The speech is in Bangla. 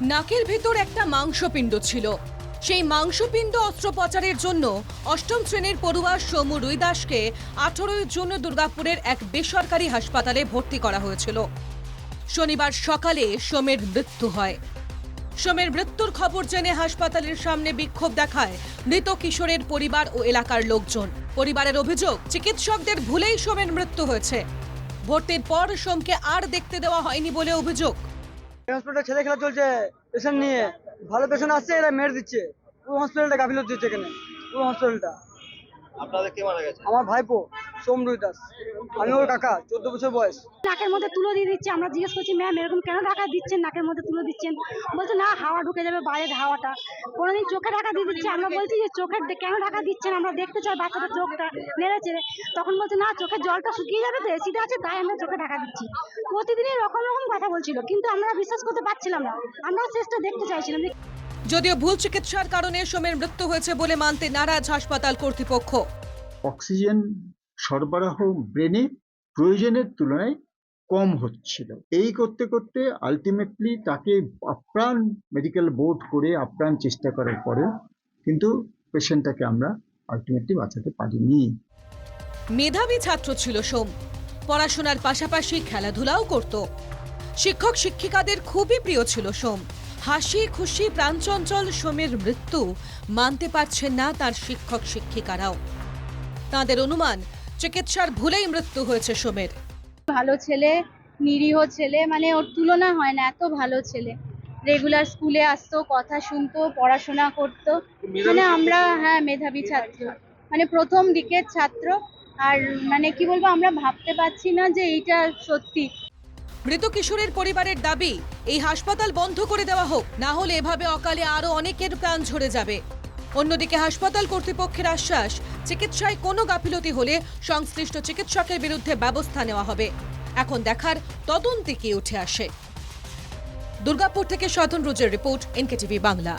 নাকের ভেতর একটা মাংসপিণ্ড ছিল। সেই মাংসপিণ্ড অস্ত্রোপচারের জন্য অষ্টম শ্রেণির পড়ুয়া সোমু রুইদাসকে আঠারোই জুন দুর্গাপুরের এক বেসরকারি হাসপাতালে ভর্তি করা হয়েছিল। শনিবার সকালে সোমের মৃত্যু হয়। সোমের মৃত্যুর খবর জেনে হাসপাতালের সামনে বিক্ষোভ দেখায় মৃত কিশোরের পরিবার ও এলাকার লোকজন। পরিবারের অভিযোগ, চিকিৎসকদের ভুলেই সোমের মৃত্যু হয়েছে। ভর্তির পর সোমকে আর দেখতে দেওয়া হয়নি বলে অভিযোগ। হসপিটালে ছেলে খেলা চলছে পেশেন্ট নিয়ে। ভালো পেশেন্ট আসছে এরা মেরে দিচ্ছে। পুরো হসপিটালটা গাফিলত দিচ্ছে এখানে। পুরো হসপিটালটা আপনাদের কে মারা গেছে? আমার ভাইপো। সোমরুই দাস। আমি ওর কাকা চোদ্দ বছর বয়স। নাকের মধ্যে তুলো দিয়ে দিচ্ছে আমরা জিজ্ঞেস করছি ম্যাম এরকম কেন ঢাকা দিচ্ছেন? নাকের মধ্যে তুলো দিচ্ছেন? বলছে না হাওয়া ঢুকে যাবে বাইরের হাওয়াটা। কোনোদিন চোখে ঢাকা দিয়ে দিচ্ছে আমরা বলছি যে চোখের কেন ঢাকা দিচ্ছেন? আমরা দেখতে চাই বাচ্চাটা চোখটা নেড়েছে তখন বলছে না চোখের জলটা শুকিয়ে যাবে তো এসিটা আছে তাই আমরা চোখে ঢাকা দিচ্ছি। প্রতিদিনই রকম রকম কথা বলছিল কিন্তু আমরা বিশ্বাস করতে পারছিলাম না। আমরা শেষটা দেখতে চাইছিলাম যদিও ভুল চিকিৎসার কারণে সোমের মৃত্যু হয়েছে বলে মানতে নারাজ হাসপাতাল কর্তৃপক্ষ। অক্সিজেন সরবরাহ ব্রেনে প্রয়োজনের তুলনায় কম হচ্ছিল। এই করতে করতে আলটিমেটলি তাকে আপ্রাণ মেডিকেল বোর্ড করে আপ্রাণ চেষ্টা করার পরেও কিন্তু পেশেন্টটাকে আমরা আলটিমেটলি বাঁচাতে পারিনি। মেধাবী ছাত্র ছিল সোম। পড়াশোনার পাশাপাশি খেলাধুলাও করত। শিক্ষক শিক্ষিকাদের খুবই প্রিয় ছিল সোম। হাসি খুশি প্রাণচঞ্চল সোমের মৃত্যু মানতে পারছেন না তার শিক্ষক শিক্ষিকারাও। তাদের অনুমান চিকিৎসার ভুলেই মৃত্যু হয়েছে সোমের। ভালো ছেলে নিরীহ ছেলে মানে ওর তুলনা হয় না এত ভালো ছেলে। রেগুলার স্কুলে আসতো কথা শুনতো পড়াশোনা করতো। মানে আমরা হ্যাঁ মেধাবী ছাত্র। মানে প্রথম দিকের ছাত্র। আর মানে কি বলব আমরা ভাবতে পারছি না যে এইটা সত্যি। মৃত কিশোরের পরিবারের দাবি এই হাসপাতাল বন্ধ করে দেওয়া হোক না হলে এভাবে অকালে আরও অনেকের প্রাণ ঝরে যাবে। অন্যদিকে হাসপাতাল কর্তৃপক্ষের আশ্বাস, চিকিৎসায় কোনো গাফিলতি হলে সংশ্লিষ্ট চিকিৎসকের বিরুদ্ধে ব্যবস্থা নেওয়া হবে। এখন দেখার তদন্তে কি উঠে আসে। দুর্গাপুর থেকে সাধন রোজের রিপোর্ট, এনকেটিভি বাংলা।